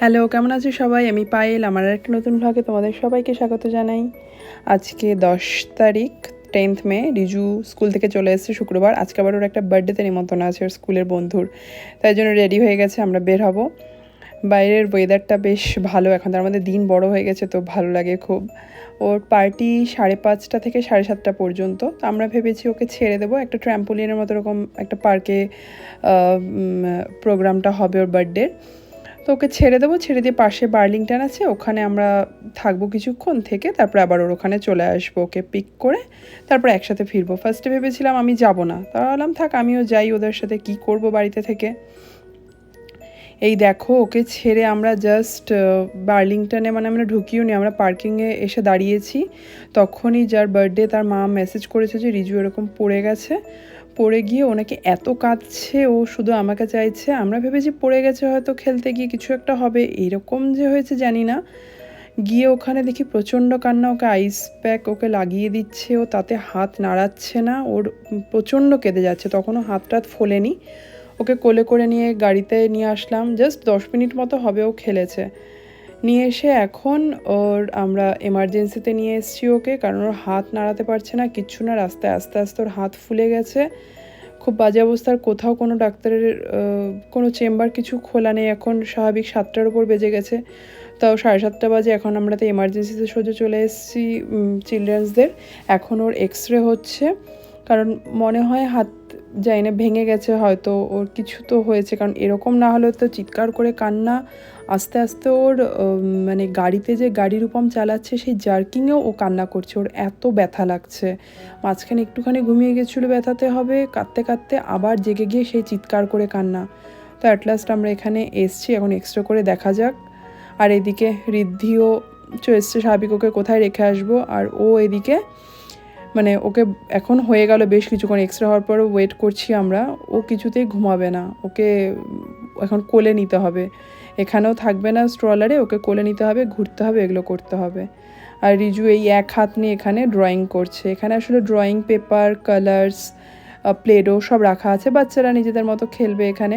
Hello, কেমন আছো সবাই? আমি পায়েল, আমার একটা নতুন ভ্লগে তোমাদের সবাইকে স্বাগত জানাই। আজকে দশ তারিখ টেন্থ মে রিজু স্কুল থেকে চলে এসেছে শুক্রবার। আজকে আবার ওর একটা বার্থডেতে নিমন্ত্রণ আছে ওর স্কুলের বন্ধুর। তাই জন্য রেডি হয়ে গেছে, আমরা বের হব। বাইরের ওয়েদারটা বেশ ভালো, এখন তার মধ্যে দিন বড় হয়ে গেছে, তো ভালো লাগে খুব। ওর পার্টি সাড়ে পাঁচটা থেকে সাড়ে সাতটা পর্যন্ত। তো আমরা ভেবেছি ওকে ছেড়ে দেবো, একটা ট্র্যাম্পোলিনের মতো এরকম একটা পার্কে প্রোগ্রামটা হবে ওর বার্থডের তো ওকে ছেড়ে দেবো, ছেড়ে দিয়ে পাশে বার্লিংটন আছে, ওখানে আমরা থাকব কিছুক্ষণ থেকে, তারপর আবার ওর ওখানে চলে আসব ওকে পিক করে, তারপর একসাথে ফিরবো। ফার্স্টে ভেবেছিলাম আমি যাব না তা ভাবলাম থাক, আমিও যাই ওদের সাথে, কি করব বাড়িতে থেকে? এই দেখো, ওকে ছেড়ে আমরা জাস্ট বার্লিংটনে মানে আমরা ঢুকিও নি, আমরা পার্কিংয়ে এসে দাঁড়িয়েছি। তখনই যার বার্থডে তার মা মেসেজ করেছে যে, রিজু এরকম পড়ে গেছে। পড়ে গিয়ে ওনাকে এত কাঁদছে, ও শুধু আমাকে চাইছে, আমরা ভেবেছি পড়ে গেছে হয়তো, খেলতে গিয়ে কিছু একটা হবে, এরকম যে হয়েছে জানি না। গিয়ে ওখানে দেখি প্রচণ্ড কান্না, ওকে আইস প্যাক ওকে লাগিয়ে দিচ্ছে, ও তাতে হাত নাড়াচ্ছে না, ওর প্রচণ্ড কেঁদে যাচ্ছে, তখনও হাত টাত ফোলেনি। ওকে কোলে করে নিয়ে গাড়িতে নিয়ে আসলাম জাস্ট দশ মিনিট মতো হবে ও খেলেছে। নিয়ে এসে এখন ওর আমরা এমার্জেন্সিতে নিয়ে এসেছি ওকে, কারণ ওর হাত নাড়াতে পারছে না, কিচ্ছু না, রাস্তায় আস্তে আস্তে ওর হাত ফুলে গেছে। খুব বাজে অবস্থার কোথাও কোনো ডাক্তারের কোনো চেম্বার কিছু খোলা নেই, এখন স্বাভাবিক সাতটার উপর বেজে গেছে। তাও সাড়ে সাতটা বাজে, এখন আমরা তো এমার্জেন্সিতে সোজা চলে এসেছি চিলড্রেন্সদের এখন ওর এক্স রে হচ্ছে, কারণ মনে হয় হাত যাই না, ভেঙে গেছে হয়তো, ওর কিছু তো হয়েছে। কারণ এরকম না হলে তো চিৎকার করে কান্না, আস্তে আস্তে ওর মানে গাড়িতে যে গাড়ির উপম চালাচ্ছে, সেই জার্কিংয়েও ও কান্না করছে। ওর এত ব্যথা লাগছে। মাঝখানে একটুখানি ঘুমিয়ে গেছিল ব্যথাতে হবে, কাঁদতে কাঁদতে আবার জেগে গিয়ে সেই চিৎকার করে কান্না। তো অ্যাট লাস্ট আমরা এখানে এসছি, এখন এক্সট্রা করে দেখা যাক। আর এদিকে ঋদ্ধিও এসছে স্বাভাবিক ওকে কোথায় রেখে আসব? আর ও এদিকে মানে ওকে এখন হয়ে গেল বেশ কিছুক্ষণ এক্সরে হওয়ার পরও ওয়েট করছি আমরা। ও কিছুতেই ঘুমাবে না। ওকে এখন কোলে নিতে হবে। এখানেও থাকবে না স্ট্রলারে ওকে কোলে নিতে হবে, ঘুরতে হবে, এগুলো করতে হবে। আর রিজু এই এক হাত নিয়ে এখানে ড্রয়িং করছে। এখানে আসলে ড্রয়িং পেপার কালার্স প্লেডো সব রাখা আছে। বাচ্চারা নিজেদের মতো খেলবে এখানে।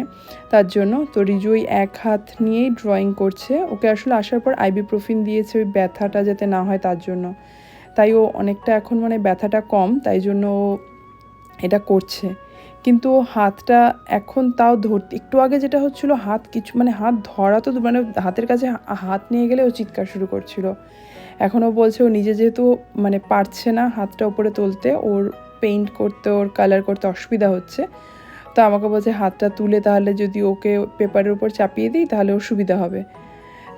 তার জন্য তো রিজু ওই এক হাত নিয়েই ড্রয়িং করছে। ওকে আসলে আসার পর আইবিপ্রোফিন দিয়েছে, ওই ব্যথাটা যাতে না হয় তার জন্য। তাই ও অনেকটা এখন মানে ব্যথাটা কম, তাই জন্য এটা করছে। কিন্তু হাতটা এখন তাও ধরতে, একটু আগে যেটা হচ্ছিল হাত কিছু মানে হাত ধরা তো মানে হাতের কাছে হাত নিয়ে গেলে ও চিৎকার শুরু করছিল। এখনও বলছে ও নিজে যেহেতু মানে পারছে না হাতটা উপরে তুলতে, ওর পেইন্ট করতে, ওর কালার করতে অসুবিধা হচ্ছে। তো আমাকে বলছে হাতটা তুলে তাহলে যদি ওকে পেপারের উপর চাপিয়ে দিই তাহলে ওর সুবিধা হবে।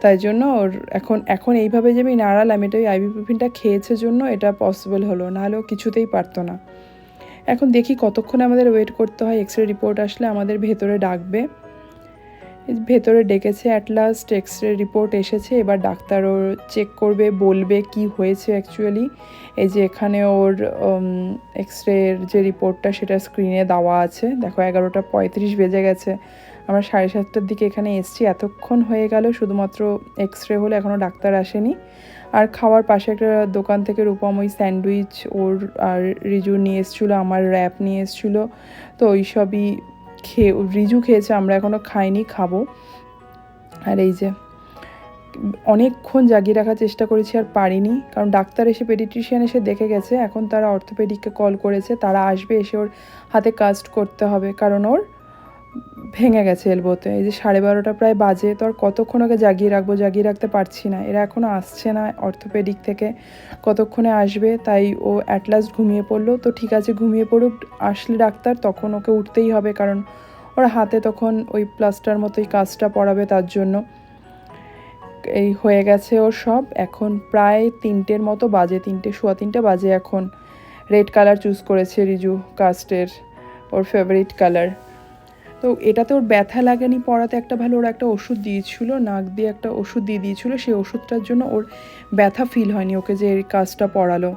তাই জন্য ওর এখন এখন এইভাবে যে আমি নাড়ালাম, এটা ওই আইবিপ্রোফিনটা খেয়েছে জন্য এটা পসিবল হলো, নাহলে ও কিছুতেই পারতো না। এখন দেখি কতক্ষণ আমাদের ওয়েট করতে হয় এক্স রে রিপোর্ট আসলে আমাদের ভেতরে ডাকবে। ভেতরে ডেকেছে at last X ray report এসেছে, এবার ডাক্তার ওর চেক করবে, বলবে কি হয়েছে অ্যাকচুয়ালি এই যে এখানে ওর এক্স রের যে রিপোর্টটা সেটা স্ক্রিনে দেওয়া আছে। দেখো এগারোটা পঁয়ত্রিশ বেজে গেছে। আমরা সাড়ে সাতটার দিকে এখানে এসছি। এতক্ষণ হয়ে গেল, শুধুমাত্র এক্স রে হলে এখনও ডাক্তার আসেনি। আর খাওয়ার পাশে একটা দোকান থেকে রূপম ওই স্যান্ডউইচ, ওর আর রিজু নিয়ে এসেছিল, আমার র্যাপ নিয়ে এসেছিল। তো ওই সবই খেয়ে, রিজু খেয়েছে, আমরা এখনও খাইনি, খাব। আর এই যে, অনেকক্ষণ জাগিয়ে রাখার চেষ্টা করেছি, আর পারিনি। কারণ ডাক্তার এসে পেডিট্রিশিয়ান এসে দেখে গেছে, এখন তারা অর্থোপেডিককে কল করেছে, তারা আসবে, এসে ওর হাতে কাস্ট করতে হবে। কারণ ওর ভেঙে গেছে এলবোতে। এই যে সাড়ে বারোটা প্রায় বাজে, তো আর কতক্ষণ ওকে জাগিয়ে রাখব, জাগিয়ে রাখতে পারছি না। এরা এখনও আসছে না অর্থোপেডিক থেকে। কতক্ষণে আসবে, তাই ও অ্যাটলাস্ট ঘুমিয়ে পড়ল। তো ঠিক আছে, ঘুমিয়ে পড়ুক, আসলে ডাক্তার, তখন ওকে উঠতেই হবে, কারণ ওর হাতে তখন ওই প্লাস্টার মতোই কাজটা পড়াবে তার জন্য। এই হয়ে গেছে ওর সব। এখন প্রায় তিনটের মতো বাজে, তিনটে শোয়া তিনটে বাজে এখন। রেড কালার চুজ করেছে রিজু কাস্টের ওর ফেভারিট কালার তো এটাতে ওর ব্যথা লাগেনি, পড়াতে একটা ভালো ওর একটা ওষুধ দিয়েছিল, নাক দিয়ে একটা ওষুধ দিয়ে দিয়েছিল, সেই ওষুধটার জন্য ওর ব্যথা ফিল হয়নি, ওকে যে কাজটা পড়ালো।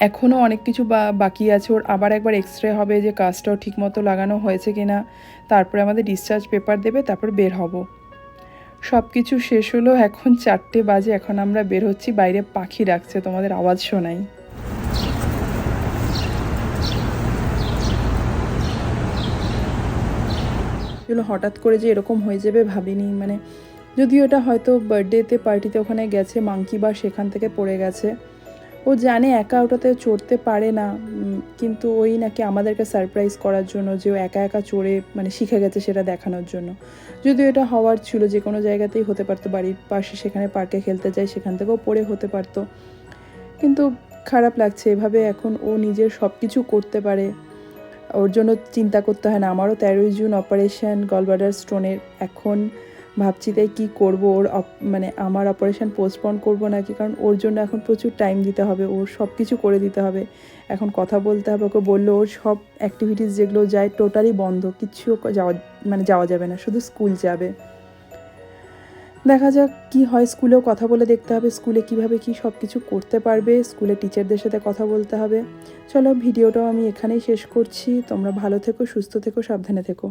এখনও অনেক কিছু বা, বাকি আছে, ওর আবার একবার এক্স রে হবে যে কাজটাও ঠিকমতো লাগানো হয়েছে কি না তারপরে আমাদের ডিসচার্জ পেপার দেবে, তারপর বের হব। সব কিছু শেষ হলো, এখন চারটে বাজে, এখন আমরা বের হচ্ছি, বাইরে পাখি ডাকছে, তোমাদের আওয়াজ শোনাই। এগুলো হঠাৎ করে যে এরকম হয়ে যাবে ভাবিনি মানে যদিও এটা হয়তো বার্থডেতে, পার্টিতে ওখানে গেছে, মাংকি বা সেখান থেকে পড়ে গেছে। ও জানে একা ওটাতে চড়তে পারে না কিন্তু ওই নাকি আমাদেরকে সারপ্রাইজ করার জন্য যে ও একা একা চড়ে মানে শিখে গেছে সেটা দেখানোর জন্য। যদিও এটা হওয়ার ছিল, যে কোনো জায়গাতেই হতে পারতো, বাড়ির পাশে সেখানে পার্কে খেলতে যায়, সেখান থেকেও পড়ে হতে পারতো। কিন্তু খারাপ লাগছে, এভাবে এখন ও নিজের সব কিছু করতে পারে। ওর জন্য চিন্তা করতে হয় না। আমারও তেরোই জুন অপারেশন গলবাডার স্টোনের এখন ভাবছি তাই কী করব ওর মানে আমার অপারেশন পোস্টপন করব নাকি? কারণ ওর জন্য এখন প্রচুর টাইম দিতে হবে। ওর সব কিছু করে দিতে হবে। এখন কথা বলতে হবে। ওকে বলল ওর সব অ্যাক্টিভিটিস যেগুলো যায় টোটালি বন্ধ। কিছু যাওয়া মানে যাওয়া যাবে না। শুধু স্কুল যাবে। দেখা যাক কি হয় স্কুলেও কথা বলে দেখতে হবে, স্কুলে কীভাবে কি সব কিছু করতে পারবে, স্কুলে টিচারদের সাথে কথা বলতে হবে। চলো, ভিডিওটাও আমি এখানেই শেষ করছি। তোমরা ভালো থেকো, সুস্থ থেকো, সাবধানে থেকো।